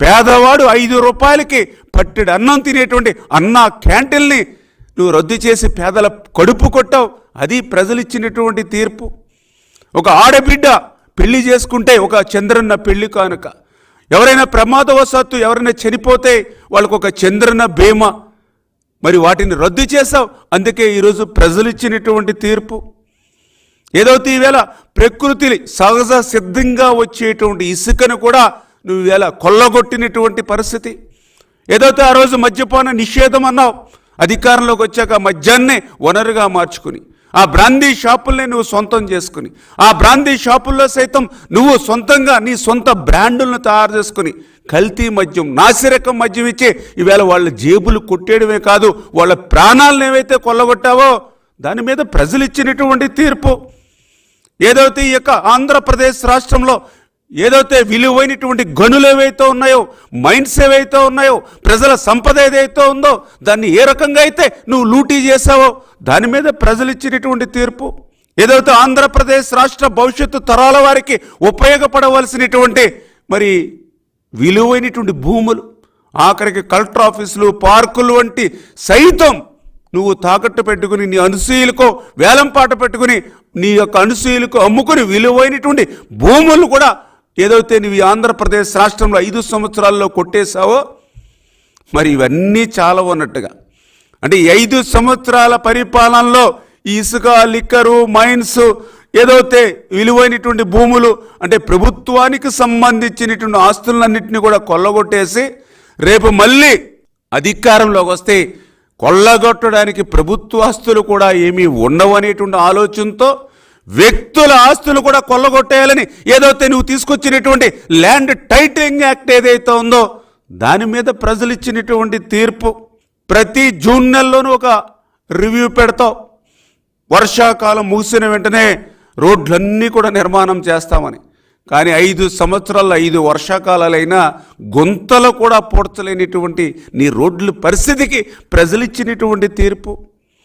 పేదవాడు ఐదు రూపాయలకి పట్టెడు అన్నం తినేటువంటి అన్న క్యాంటీన్ని నువ్వు రద్దు చేసి పేదల కడుపు కొట్టావు. అది ప్రజలు ఇచ్చినటువంటి తీర్పు. ఒక ఆడబిడ్డ పెళ్ళి చేసుకుంటే ఒక చంద్రన్న పెళ్ళి కానుక. ఎవరైనా ప్రమాదవశాత్తు ఎవరైనా చనిపోతే వాళ్ళకు ఒక చంద్రన్న బీమా. మరి వాటిని రద్దు చేశావు. అందుకే ఈరోజు ప్రజలు ఇచ్చినటువంటి తీర్పు. ఏదైతే ఈవేళ ప్రకృతి సహజ సిద్ధంగా వచ్చేటువంటి ఇసుకను కూడా నువ్వు ఎలా కొల్లగొట్టినటువంటి పరిస్థితి. ఏదైతే ఆ రోజు మద్యపాన నిషేధం అన్నావు అధికారంలోకి వచ్చాక మద్యాన్నే వనరుగా మార్చుకుని ఆ బ్రాందీ షాపుల్ని నువ్వు సొంతం చేసుకుని ఆ బ్రాందీ షాపుల్లో సైతం నువ్వు సొంతంగా నీ సొంత బ్రాండులను తయారు చేసుకుని కల్తీ మద్యం నాసిరకం మద్యం ఇచ్చే ఈవేళ వాళ్ళ జేబులు కొట్టేయడమే కాదు వాళ్ళ ప్రాణాలను ఏవైతే కొల్లగొట్టావో దాని మీద ప్రజలు ఇచ్చినటువంటి తీర్పు. ఏదైతే ఈ యొక్క ఆంధ్రప్రదేశ్ రాష్ట్రంలో ఏదైతే విలువైనటువంటి గనులు ఏవైతే ఉన్నాయో మైండ్స్ ఏవైతే ఉన్నాయో ప్రజల సంపద ఏదైతే ఉందో దాన్ని ఏ రకంగా అయితే నువ్వు లూటీ చేసావో దాని మీద ప్రజలు ఇచ్చినటువంటి తీర్పు. ఏదైతే ఆంధ్రప్రదేశ్ రాష్ట్ర భవిష్యత్తు తరాల వారికి ఉపయోగపడవలసినటువంటి మరి విలువైనటువంటి భూములు ఆఖరికి కలెక్టర్ ఆఫీసులు పార్కులు వంటి సైతం నువ్వు తాకట్టు పెట్టుకుని నీ అనుసూయులకో వేలంపాట పెట్టుకుని నీ యొక్క అనుసూయులకు అమ్ముకుని విలువైనటువంటి భూములు కూడా ఏదైతే నువ్వు ఆంధ్రప్రదేశ్ రాష్ట్రంలో ఐదు సంవత్సరాల్లో కొట్టేశావో మరి ఇవన్నీ చాలా ఉన్నట్టుగా అంటే ఐదు సంవత్సరాల పరిపాలనలో ఇసుక లిక్కరు మైన్స్ ఏదైతే విలువైనటువంటి భూములు అంటే ప్రభుత్వానికి సంబంధించినటువంటి ఆస్తులన్నింటినీ కూడా కొల్లగొట్టేసి రేపు మళ్ళీ అధికారంలోకి వస్తే కొల్లగొట్టడానికి ప్రభుత్వ ఆస్తులు కూడా ఏమీ ఉండవు అనేటువంటి ఆలోచనతో వ్యక్తుల ఆస్తులు కూడా కొల్లగొట్టేయాలని ఏదైతే నువ్వు తీసుకొచ్చినటువంటి ల్యాండ్ టైటిలింగ్ యాక్ట్ ఏదైతే ఉందో దాని మీద ప్రజలు ఇచ్చినటువంటి తీర్పు ప్రతి జూన్ నెలలోనూ ఒక రివ్యూ పెడతావు. వర్షాకాలం ముగిసిన వెంటనే రోడ్లన్నీ కూడా నిర్మాణం చేస్తామని. కానీ ఐదు సంవత్సరాలు ఐదు వర్షాకాలాలైనా గుంతలు కూడా పూడ్చలేనిటువంటి నీ రోడ్ల పరిస్థితికి ప్రజలిచ్చినటువంటి తీర్పు.